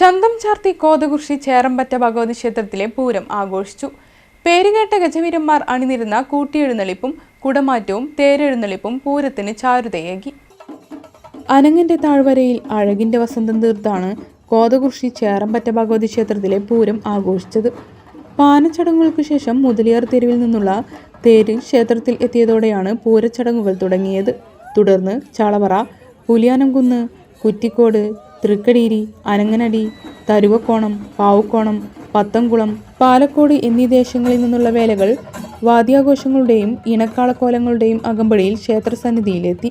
ചന്തം ചാർത്തി കോതകുർശി ചേറമ്പറ്റ ഭഗവതി ക്ഷേത്രത്തിലെ പൂരം ആഘോഷിച്ചു. പേരുകേട്ട ഗജവീരന്മാർ അണിനിരുന്ന കൂട്ടിയെഴുന്നള്ളിപ്പും കുടമാറ്റവും തേരെഴുന്നള്ളിപ്പും പൂരത്തിന് ചാരുതയേകി. അനങ്ങന്റെ താഴ്വരയിൽ അഴകിന്റെ വസന്തം തീർത്താണ് കോതകുർശി ചേറമ്പറ്റ ഭഗവതി ക്ഷേത്രത്തിലെ പൂരം ആഘോഷിച്ചത്. പാനച്ചടങ്ങുകൾക്ക് ശേഷം മുതലിയാർ തെരുവിൽ നിന്നുള്ള തേര് ക്ഷേത്രത്തിൽ എത്തിയതോടെയാണ് പൂരച്ചടങ്ങുകൾ തുടങ്ങിയത്. തുടർന്ന് ചളവറ പുലിയാനംകുന്ന് കുറ്റിക്കോട് തൃക്കടീരി അനങ്ങനടി തരുവക്കോണം പാവുക്കോണം പത്തംകുളം പാലക്കോട് എന്നീ ദേശങ്ങളിൽ നിന്നുള്ള വേലകൾ വാദ്യാഘോഷങ്ങളുടെയും ഇണക്കാളക്കോലങ്ങളുടെയും അകമ്പടിയിൽ ക്ഷേത്രസന്നിധിയിലെത്തി.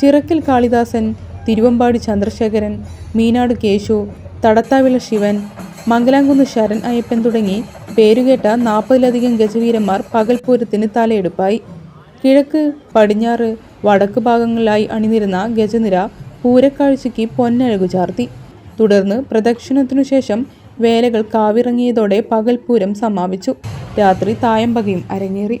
ചിറക്കൽ കാളിദാസൻ തിരുവമ്പാടി ചന്ദ്രശേഖരൻ മീനാട് കേശു തടത്താവിള ശിവൻ മംഗലാംകുന്ന് ശരൺ അയ്യപ്പൻ തുടങ്ങി പേരുകേട്ട നാൽപ്പതിലധികം ഗജവീരന്മാർ പകൽപൂരത്തിന് തലയെടുപ്പായി. കിഴക്ക് പടിഞ്ഞാറ് വടക്ക് ഭാഗങ്ങളിലായി അണിനിരുന്ന ഗജനിര പൂരക്കാഴ്ചയ്ക്ക് പൊന്നഴകു ചാർത്തി. തുടർന്ന് പ്രദക്ഷിണത്തിനു ശേഷം വേലകൾ കാവിറങ്ങിയതോടെ പകൽപൂരം സമാപിച്ചു. രാത്രി തായമ്പകയും അരങ്ങേറി.